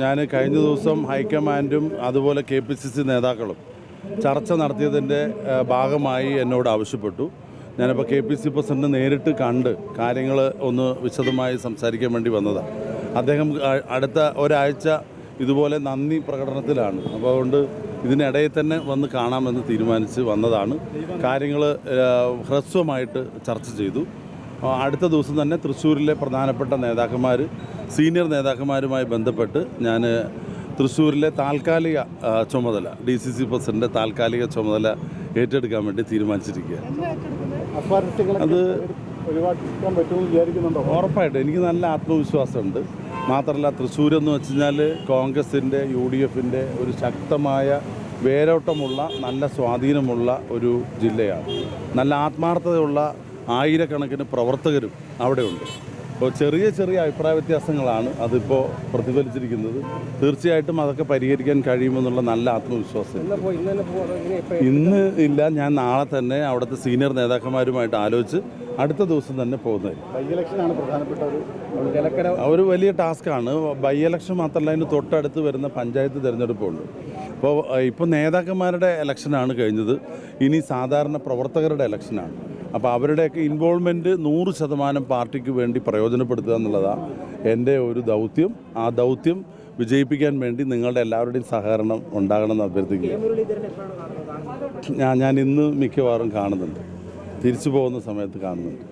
ഞാൻ കഴിഞ്ഞ ദിവസം ഹൈക്കമാൻഡും അതുപോലെ കെ പി സി സി നേതാക്കളും ചർച്ച നടത്തിയതിന്റെ ഭാഗമായി എന്നോട് ആവശ്യപ്പെട്ടു. ഞാനിപ്പോൾ കെ പി സി പ്രസിഡന്റ് നേരിട്ട് കണ്ട് കാര്യങ്ങൾ ഒന്ന് വിശദമായി സംസാരിക്കാൻ വേണ്ടി വന്നതാണ് അദ്ദേഹം അടുത്ത ഒരാഴ്ച ഇതുപോലെ നന്ദി പ്രകടനത്തിലാണ്. അപ്പോൾ അതുകൊണ്ട് ഇതിനിടയിൽ തന്നെ വന്ന് കാണാമെന്ന് തീരുമാനിച്ച് വന്നതാണ്. കാര്യങ്ങൾ ഹ്രസ്വമായിട്ട് ചർച്ച ചെയ്തു. അടുത്ത ദിവസം തന്നെ തൃശ്ശൂരിലെ പ്രധാനപ്പെട്ട നേതാക്കന്മാർ സീനിയർ നേതാക്കന്മാരുമായി ബന്ധപ്പെട്ട് ഞാൻ തൃശ്ശൂരിലെ താൽക്കാലിക ചുമതല ഡി സി സി പ്രസിഡന്റെ താൽക്കാലിക ചുമതല ഏറ്റെടുക്കാൻ വേണ്ടി തീരുമാനിച്ചിരിക്കുകയാണ്. അത് ഉറപ്പായിട്ടും. എനിക്ക് നല്ല ആത്മവിശ്വാസമുണ്ട്. മാത്രമല്ല തൃശ്ശൂർ എന്ന് വെച്ച് കഴിഞ്ഞാൽ കോൺഗ്രസിന്റെ യു ഡി എഫിന്റെ ഒരു ശക്തമായ വേരോട്ടമുള്ള നല്ല സ്വാധീനമുള്ള ഒരു ജില്ലയാണ്. നല്ല ആത്മാർത്ഥതയുള്ള ആയിരക്കണക്കിന് പ്രവർത്തകരും അവിടെയുണ്ട്. അപ്പോൾ ചെറിയ ചെറിയ അഭിപ്രായ വ്യത്യാസങ്ങളാണ് അതിപ്പോൾ പ്രതിഫലിച്ചിരിക്കുന്നത്. തീർച്ചയായിട്ടും അതൊക്കെ പരിഹരിക്കാൻ കഴിയുമെന്നുള്ള നല്ല ആത്മവിശ്വാസം. ഇന്ന് ഇല്ല ഞാൻ നാളെ തന്നെ അവിടുത്തെ സീനിയർ നേതാക്കന്മാരുമായിട്ട് ആലോചിച്ച് അടുത്ത ദിവസം തന്നെ പോകുന്നതായിരിക്കും. ബൈ ഇലക്ഷനാണ് പ്രധാനപ്പെട്ട ഒരു ജലക്കര ഒരു വലിയ ടാസ്ക്കാണ് ബൈ ഇലക്ഷൻ മാത്രമല്ല അതിന് തൊട്ടടുത്ത് വരുന്ന പഞ്ചായത്ത് തിരഞ്ഞെടുപ്പുണ്ട് അപ്പോൾ ഇപ്പോൾ നേതാക്കന്മാരുടെ ഇലക്ഷനാണ് കഴിഞ്ഞത്. ഇനി സാധാരണ പ്രവർത്തകരുടെ ഇലക്ഷനാണ്. അപ്പോൾ അവരുടെയൊക്കെ ഇൻവോൾവ്മെന്റ് നൂറ് ശതമാനം പാർട്ടിക്ക് വേണ്ടി പ്രയോജനപ്പെടുത്തുക എന്നുള്ളതാണ് എന്റെ ഒരു ദൗത്യം. ആ ദൗത്യം വിജയിപ്പിക്കാൻ വേണ്ടി നിങ്ങളുടെ എല്ലാവരുടെയും സഹകരണം ഉണ്ടാകണമെന്ന് അഭ്യർത്ഥിക്കുക ഞാൻ ഞാൻ ഇന്ന് മിക്കവാറും കാണുന്നുണ്ട്. തിരിച്ചു പോകുന്ന സമയത്ത് കാണുന്നുണ്ട്.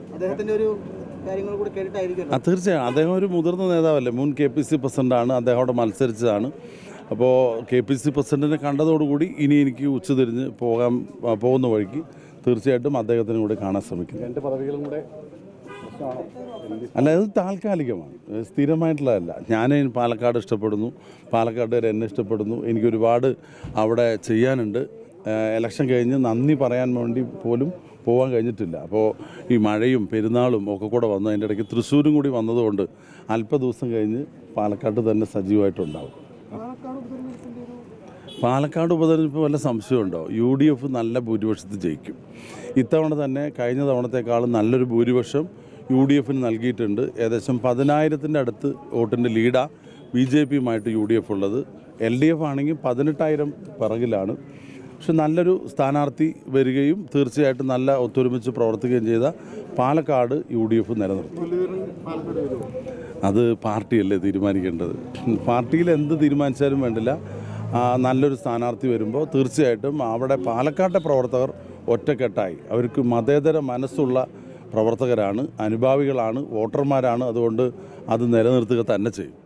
ആ തീർച്ചയായും. അദ്ദേഹം ഒരു മുതിർന്ന നേതാവല്ലേ? മുൻ കെ പി സി പ്രസിഡന്റാണ് അദ്ദേഹം അവിടെ മത്സരിച്ചതാണ്. അപ്പോൾ കെ പി സി പ്രസിഡന്റിനെ കണ്ടതോടുകൂടി ഇനി എനിക്ക് ഉച്ചതിരിഞ്ഞ് പോകാൻ പോകുന്ന വഴിക്ക് തീർച്ചയായിട്ടും അദ്ദേഹത്തിനും കൂടെ കാണാൻ ശ്രമിക്കുന്നു. രണ്ട് പദവികളും കൂടെ അല്ല ഇത് താൽക്കാലികമാണ്. സ്ഥിരമായിട്ടുള്ളതല്ല. ഞാൻ പാലക്കാട് ഇഷ്ടപ്പെടുന്നു. പാലക്കാട്ടുകാർ എന്നെ ഇഷ്ടപ്പെടുന്നു. എനിക്ക് ഒരുപാട് അവിടെ ചെയ്യാനുണ്ട്. ഇലക്ഷൻ കഴിഞ്ഞ് നന്ദി പറയാൻ വേണ്ടി പോലും പോകാൻ കഴിഞ്ഞിട്ടില്ല. അപ്പോൾ ഈ മഴയും പെരുന്നാളും ഒക്കെ കൂടെ വന്നു അതിന്റെ ഇടയ്ക്ക് തൃശ്ശൂരും കൂടി വന്നതുകൊണ്ട് അല്പ ദിവസം കഴിഞ്ഞ് പാലക്കാട്ട് തന്നെ സജീവമായിട്ടുണ്ടാവും. പാലക്കാട് ഉപതെരഞ്ഞെടുപ്പ് വല്ല സംശയമുണ്ടോ? യു ഡി എഫ് നല്ല ഭൂരിപക്ഷത്തിൽ ജയിക്കും. ഇത്തവണ തന്നെ കഴിഞ്ഞ തവണത്തെക്കാളും നല്ലൊരു ഭൂരിപക്ഷം യു ഡി എഫിന് നൽകിയിട്ടുണ്ട്. ഏകദേശം പതിനായിരത്തിന്റെ അടുത്ത് വോട്ടിന്റെ ലീഡാ ബി ജെ പിയുമായിട്ട് യു ഡി എഫ് ഉള്ളത്. എൽ ഡി എഫ് ആണെങ്കിൽ പതിനെട്ടായിരം പിറകിലാണ്. പക്ഷെ നല്ലൊരു സ്ഥാനാർത്ഥി വരികയും തീർച്ചയായിട്ടും നല്ല ഒത്തൊരുമിച്ച് പ്രവർത്തിക്കുകയും ചെയ്ത പാലക്കാട് യു ഡി എഫ് നിലനിർത്തും അത് പാർട്ടിയല്ലേ തീരുമാനിക്കേണ്ടത്? പാർട്ടിയിൽ എന്ത് തീരുമാനിച്ചാലും വേണ്ടില്ല. നല്ലൊരു സ്ഥാനാർത്ഥി വരുമ്പോൾ തീർച്ചയായിട്ടും അവിടെ പാലക്കാട്ടെ പ്രവർത്തകർ ഒറ്റക്കെട്ടായി. അവർക്ക് മതേതര മനസ്സുള്ള പ്രവർത്തകരാണ് അനുഭാവികളാണ് വോട്ടർമാരാണ്. അതുകൊണ്ട് അത് നിലനിർത്തുക തന്നെ ചെയ്യും.